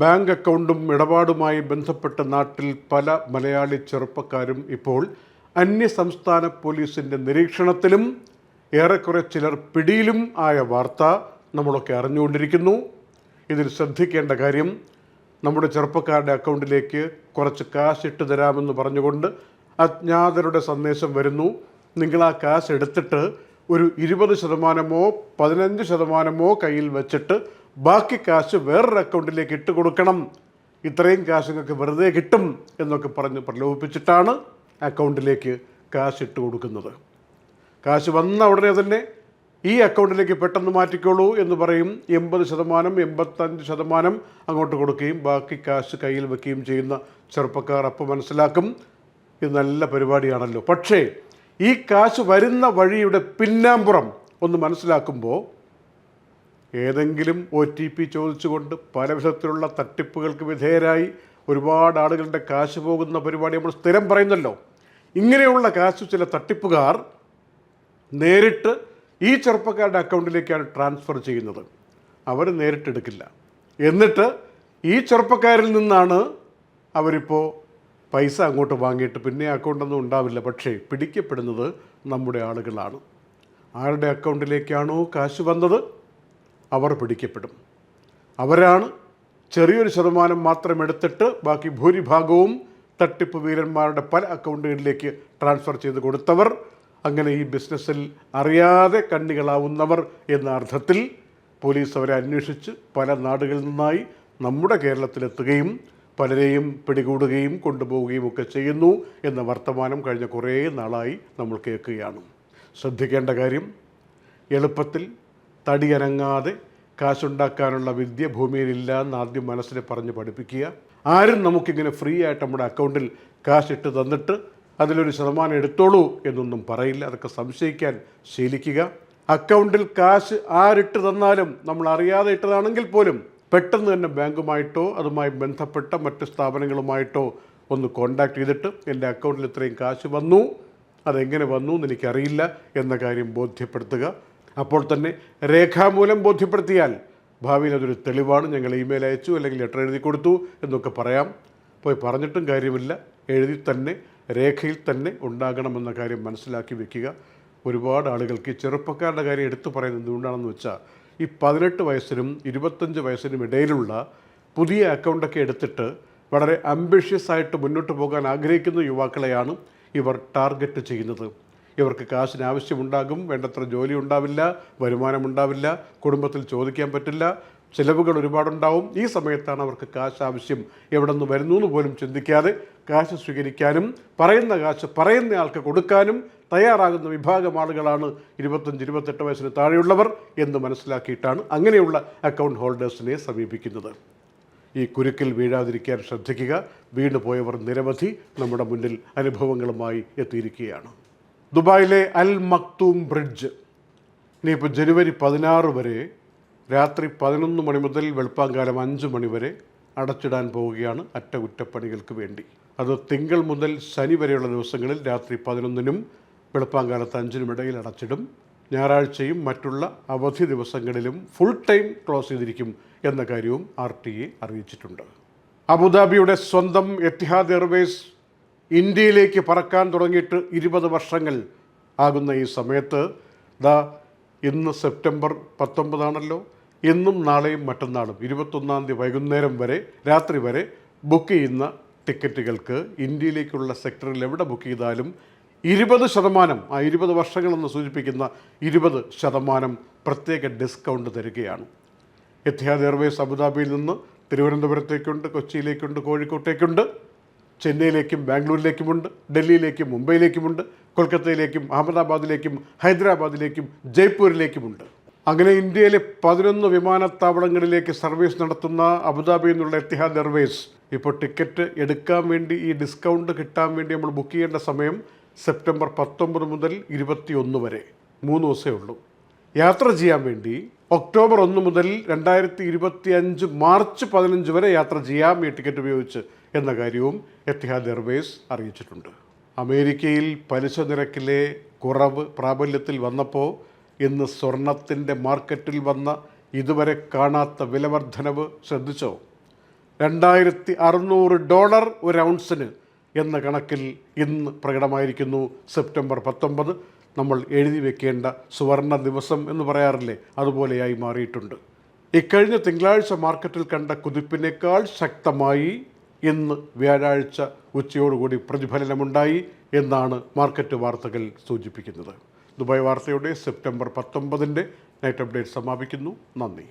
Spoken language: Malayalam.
ബാങ്ക് അക്കൗണ്ടും ഇടപാടുമായി ബന്ധപ്പെട്ട നാട്ടിൽ പല മലയാളി ചെറുപ്പക്കാരും ഇപ്പോൾ അന്യസംസ്ഥാന പോലീസിന്റെ നിരീക്ഷണത്തിലും. ഏറെക്കുറെ ചിലർ പിടിയിലും ആയ വാർത്ത നമ്മളൊക്കെ അറിഞ്ഞുകൊണ്ടിരിക്കുന്നു. ഇതിൽ ശ്രദ്ധിക്കേണ്ട കാര്യം നമ്മുടെ ചെറുപ്പക്കാരുടെ അക്കൗണ്ടിലേക്ക് കുറച്ച് കാശ് ഇട്ട് തരാമെന്ന് പറഞ്ഞുകൊണ്ട് അജ്ഞാതരുടെ സന്ദേശം വരുന്നു. നിങ്ങൾ ആ കാശ് എടുത്തിട്ട് ഒരു ഇരുപത് ശതമാനമോ പതിനഞ്ച് ശതമാനമോ കയ്യിൽ വെച്ചിട്ട് ബാക്കി കാശ് വേറൊരു അക്കൗണ്ടിലേക്ക് ഇട്ട് കൊടുക്കണം. ഇത്രയും കാശ് നിങ്ങൾക്ക് വെറുതെ കിട്ടും എന്നൊക്കെ പറഞ്ഞ് പ്രലോഭിപ്പിച്ചിട്ടാണ് അക്കൗണ്ടിലേക്ക് കാശ് ഇട്ട് കൊടുക്കുന്നത്. കാശ് വന്ന ഉടനെ തന്നെ ഈ അക്കൗണ്ടിലേക്ക് പെട്ടെന്ന് മാറ്റിക്കോളൂ എന്ന് പറയും. എൺപത് ശതമാനം എൺപത്തഞ്ച് ശതമാനം അങ്ങോട്ട് കൊടുക്കുകയും ബാക്കി കാശ് കയ്യിൽ വെക്കുകയും ചെയ്യുന്ന ചെറുപ്പക്കാർ അപ്പോൾ മനസ്സിലാക്കും. ഇത് നല്ല പരിപാടിയാണല്ലോ. പക്ഷേ ഈ കാശ് വരുന്ന വഴിയുടെ പിന്നാമ്പുറം ഒന്ന് മനസ്സിലാക്കുമ്പോൾ ഏതെങ്കിലും ഒ ടി പി ചോദിച്ചുകൊണ്ട് പല വിധത്തിലുള്ള തട്ടിപ്പുകൾക്ക് വിധേയരായി ഒരുപാട് ആളുകളുടെ കാശ് പോകുന്ന പരിപാടി നമ്മൾ സ്ഥിരം പറയുന്നല്ലോ. ഇങ്ങനെയുള്ള കാശ് ചില തട്ടിപ്പുകാർ നേരിട്ട് ഈ ചെറുപ്പക്കാരുടെ അക്കൗണ്ടിലേക്കാണ് ട്രാൻസ്ഫർ ചെയ്യുന്നത്. അവർ നേരിട്ടെടുക്കില്ല എന്നിട്ട് ഈ ചെറുപ്പക്കാരിൽ നിന്നാണ് അവരിപ്പോൾ പൈസ അങ്ങോട്ട് വാങ്ങിയിട്ട് പിന്നെ അക്കൗണ്ടൊന്നും ഉണ്ടാവില്ല. പക്ഷേ പിടിക്കപ്പെടുന്നത് നമ്മുടെ ആളുകളാണ്. ആരുടെ അക്കൗണ്ടിലേക്കാണോ കാശ് വന്നത്? അവർ പിടിക്കപ്പെടും. അവരാണ് ചെറിയൊരു ശതമാനം മാത്രം എടുത്തിട്ട് ബാക്കി ഭൂരിഭാഗവും തട്ടിപ്പ് വീരന്മാരുടെ പല അക്കൗണ്ടുകളിലേക്ക് ട്രാൻസ്ഫർ ചെയ്ത് കൊടുത്തവർ അങ്ങനെ ഈ ബിസിനസ്സിൽ അറിയാതെ കണ്ണികളാവുന്നവർ എന്ന അർത്ഥത്തിൽ പോലീസ് അവരെ അന്വേഷിച്ച് പല നാടുകളിൽ നിന്നായി നമ്മുടെ കേരളത്തിലെത്തുകയും പലരെയും പിടികൂടുകയും കൊണ്ടുപോവുകയും ഒക്കെ ചെയ്യുന്നു എന്ന വർത്തമാനം കഴിഞ്ഞ കുറേ നാളായി നമ്മൾ കേൾക്കുകയാണ്. ശ്രദ്ധിക്കേണ്ട കാര്യം എളുപ്പത്തിൽ തടിയനങ്ങാതെ കാശുണ്ടാക്കാനുള്ള വിദ്യ ഭൂമിയിലില്ല എന്ന് ആദ്യം മനസ്സിനെ പറഞ്ഞ് പഠിപ്പിക്കുക. ആരും നമുക്കിങ്ങനെ ഫ്രീ ആയിട്ട് നമ്മുടെ അക്കൗണ്ടിൽ കാശിട്ട് തന്നിട്ട് അതിലൊരു ശതമാനം എടുത്തോളൂ എന്നൊന്നും പറയില്ല. അതൊക്കെ സംശയിക്കാൻ ശീലിക്കുക. അക്കൗണ്ടിൽ കാശ് ആരിട്ട് തന്നാലും നമ്മൾ അറിയാതെ ഇട്ടതാണെങ്കിൽ പോലും പെട്ടെന്ന് തന്നെ ബാങ്കുമായിട്ടോ അതുമായി ബന്ധപ്പെട്ട മറ്റ് സ്ഥാപനങ്ങളുമായിട്ടോ ഒന്ന് കോണ്ടാക്ട് ചെയ്തിട്ട് എന്റെ അക്കൗണ്ടിൽ ഇത്രയും കാശ് വന്നു. അതെങ്ങനെ വന്നു എന്ന് എനിക്കറിയില്ല എന്ന കാര്യം ബോധ്യപ്പെടുത്തുക. അപ്പോൾ തന്നെ രേഖാമൂലം ബോധ്യപ്പെടുത്തിയാൽ ഭാവിയിൽ അതൊരു തെളിവാണ്. ഞങ്ങൾ ഇമെയിൽ അയച്ചു അല്ലെങ്കിൽ ലെറ്റർ എഴുതി കൊടുത്തു എന്നൊക്കെ പറയാം. പോയി പറഞ്ഞിട്ടും കാര്യമില്ല. എഴുതി തന്നെ രേഖയിൽ തന്നെ ഉണ്ടാകണമെന്ന കാര്യം മനസ്സിലാക്കി വെക്കുക. ഒരുപാട് ആളുകൾക്ക് ചെറുപ്പക്കാരുടെ കാര്യം എടുത്തു പറയുന്നത് എന്തുകൊണ്ടാണെന്ന് വെച്ചാൽ ഈ പതിനെട്ട് വയസ്സിനും ഇരുപത്തഞ്ച് വയസ്സിനും ഇടയിലുള്ള പുതിയ അക്കൗണ്ടൊക്കെ എടുത്തിട്ട് വളരെ അംബിഷ്യസ് ആയിട്ട് മുന്നോട്ട് പോകാൻ ആഗ്രഹിക്കുന്ന യുവാക്കളെയാണ് ഇവർ ടാർഗറ്റ് ചെയ്യുന്നത്. ഇവർക്ക് കാശിന് ആവശ്യമുണ്ടാകും വേണ്ടത്ര ജോലി ഉണ്ടാവില്ല വരുമാനമുണ്ടാവില്ല കുടുംബത്തിൽ ചോദിക്കാൻ പറ്റില്ല ചിലവുകൾ ഒരുപാടുണ്ടാവും. ഈ സമയത്താണ് അവർക്ക് കാശ് ആവശ്യം എവിടെ നിന്ന് വരുന്നു എന്ന് പോലും ചിന്തിക്കാതെ കാശ് സ്വീകരിക്കാനും പറയുന്ന കാശ് പറയുന്ന ആൾക്ക് കൊടുക്കാനും തയ്യാറാകുന്ന വിഭാഗം ആളുകളാണ് ഇരുപത്തഞ്ച് ഇരുപത്തെട്ട് വയസ്സിന് താഴെയുള്ളവർ എന്ന് മനസ്സിലാക്കിയിട്ടാണ് അങ്ങനെയുള്ള അക്കൗണ്ട് ഹോൾഡേഴ്സിനെ സമീപിക്കുന്നത്. ഈ കുരുക്കിൽ വീഴാതിരിക്കാൻ ശ്രദ്ധിക്കുക. വീണ് പോയവർ നിരവധി നമ്മുടെ മുന്നിൽ അനുഭവങ്ങളുമായി എത്തിയിരിക്കുകയാണ്. ദുബായിലെ അൽ മക്തൂം ബ്രിഡ്ജ്. ഇനിയിപ്പോൾ ജനുവരി പതിനാറ് വരെ രാത്രി പതിനൊന്ന് മണി മുതൽ വെളുപ്പാങ്കാലം അഞ്ച് മണി വരെ അടച്ചിടാൻ പോവുകയാണ് അറ്റകുറ്റപ്പണികൾക്ക് വേണ്ടി. അത് തിങ്കൾ മുതൽ ശനി വരെയുള്ള ദിവസങ്ങളിൽ രാത്രി പതിനൊന്നിനും വെളുപ്പാങ്കാലത്ത് അഞ്ചിനും ഇടയിൽ അടച്ചിടും. ഞായറാഴ്ചയും മറ്റുള്ള അവധി ദിവസങ്ങളിലും ഫുൾ ടൈം ക്ലോസ് ചെയ്തിരിക്കും എന്ന കാര്യവും ആർ ടി എ അറിയിച്ചിട്ടുണ്ട്. അബുദാബിയുടെ സ്വന്തം എത്തിഹാദ് എയർവേസ് ഇന്ത്യയിലേക്ക് പറക്കാൻ തുടങ്ങിയിട്ട് ഇരുപത് വർഷങ്ങൾ ആകുന്ന ഈ സമയത്ത് ദാ ഇന്ന് സെപ്റ്റംബർ പത്തൊമ്പതാണല്ലോ ഇന്നും നാളെയും മറ്റന്നാളും ഇരുപത്തൊന്നാം തീയതി വൈകുന്നേരം വരെ രാത്രി വരെ ബുക്ക് ചെയ്യുന്ന ടിക്കറ്റുകൾക്ക് ഇന്ത്യയിലേക്കുള്ള സെക്ടറിൽ എവിടെ ബുക്ക് ചെയ്താലും ഇരുപത് ശതമാനം ആ ഇരുപത് വർഷങ്ങളെന്ന് സൂചിപ്പിക്കുന്ന ഇരുപത് ശതമാനം പ്രത്യേക ഡിസ്കൗണ്ട് തരികയാണ്. എത്തിഹാദ് എയർവേസ് അബുദാബിയിൽ നിന്ന് തിരുവനന്തപുരത്തേക്കുണ്ട് കൊച്ചിയിലേക്കുണ്ട് കോഴിക്കോട്ടേക്കുണ്ട്. ചെന്നൈയിലേക്കും ബാംഗ്ലൂരിലേക്കുമുണ്ട് ഡൽഹിയിലേക്കും മുംബൈയിലേക്കുമുണ്ട് കൊൽക്കത്തയിലേക്കും അഹമ്മദാബാദിലേക്കും ഹൈദരാബാദിലേക്കും ജയ്പൂരിലേക്കുമുണ്ട്. അങ്ങനെ ഇന്ത്യയിലെ പതിനൊന്ന് വിമാനത്താവളങ്ങളിലേക്ക് സർവീസ് നടത്തുന്ന അബുദാബിയിൽ നിന്നുള്ള എത്തിഹാദ് എയർവേസ് ഇപ്പോൾ ടിക്കറ്റ് എടുക്കാൻ വേണ്ടി ഈ ഡിസ്കൗണ്ട് കിട്ടാൻ വേണ്ടി നമ്മൾ ബുക്ക് ചെയ്യേണ്ട സമയം സെപ്റ്റംബർ പത്തൊമ്പത് മുതൽ ഇരുപത്തിയൊന്ന് വരെ മൂന്ന് ദിവസമേ ഉള്ളൂ. യാത്ര ചെയ്യാൻ വേണ്ടി ഒക്ടോബർ ഒന്ന് മുതൽ രണ്ടായിരത്തി ഇരുപത്തി അഞ്ച് മാർച്ച് പതിനഞ്ച് വരെ യാത്ര ചെയ്യാം ഈ ടിക്കറ്റ് ഉപയോഗിച്ച്. എന്ന കാര്യവും എത്തിഹാദ് എയർവേസ് അറിയിച്ചിട്ടുണ്ട്. അമേരിക്കയിൽ പലിശ നിരക്കിലെ കുറവ് പ്രാബല്യത്തിൽ വന്നപ്പോൾ ഇന്ന് സ്വർണത്തിന്റെ മാർക്കറ്റിൽ വന്ന ഇതുവരെ കാണാത്ത വിലവർദ്ധനവ് ശ്രദ്ധിച്ചോ? രണ്ടായിരത്തി അറുന്നൂറ് ഡോളർ ഒരു ഔൺസിന് എന്ന കണക്കിൽ ഇന്ന് പ്രകടമായിരിക്കുന്നു സെപ്റ്റംബർ പത്തൊമ്പത്. നമ്മൾ എഴുതി വെക്കേണ്ട സുവർണ ദിവസം എന്ന് പറയാറില്ലേ? അതുപോലെയായി മാറിയിട്ടുണ്ട്. ഇക്കഴിഞ്ഞ തിങ്കളാഴ്ച മാർക്കറ്റിൽ കണ്ട കുതിപ്പിനേക്കാൾ ശക്തമായി ഇന്ന് വ്യാഴാഴ്ച ഉച്ചയോടുകൂടി പ്രതിഫലനമുണ്ടായി എന്നാണ് മാർക്കറ്റ് വാർത്തകൾ സൂചിപ്പിക്കുന്നത്. ദുബായ് വാർത്തയുടെ സെപ്റ്റംബർ പത്തൊമ്പതിന്റെ നൈറ്റ് അപ്ഡേറ്റ് സമാപിക്കുന്നു. നന്ദി.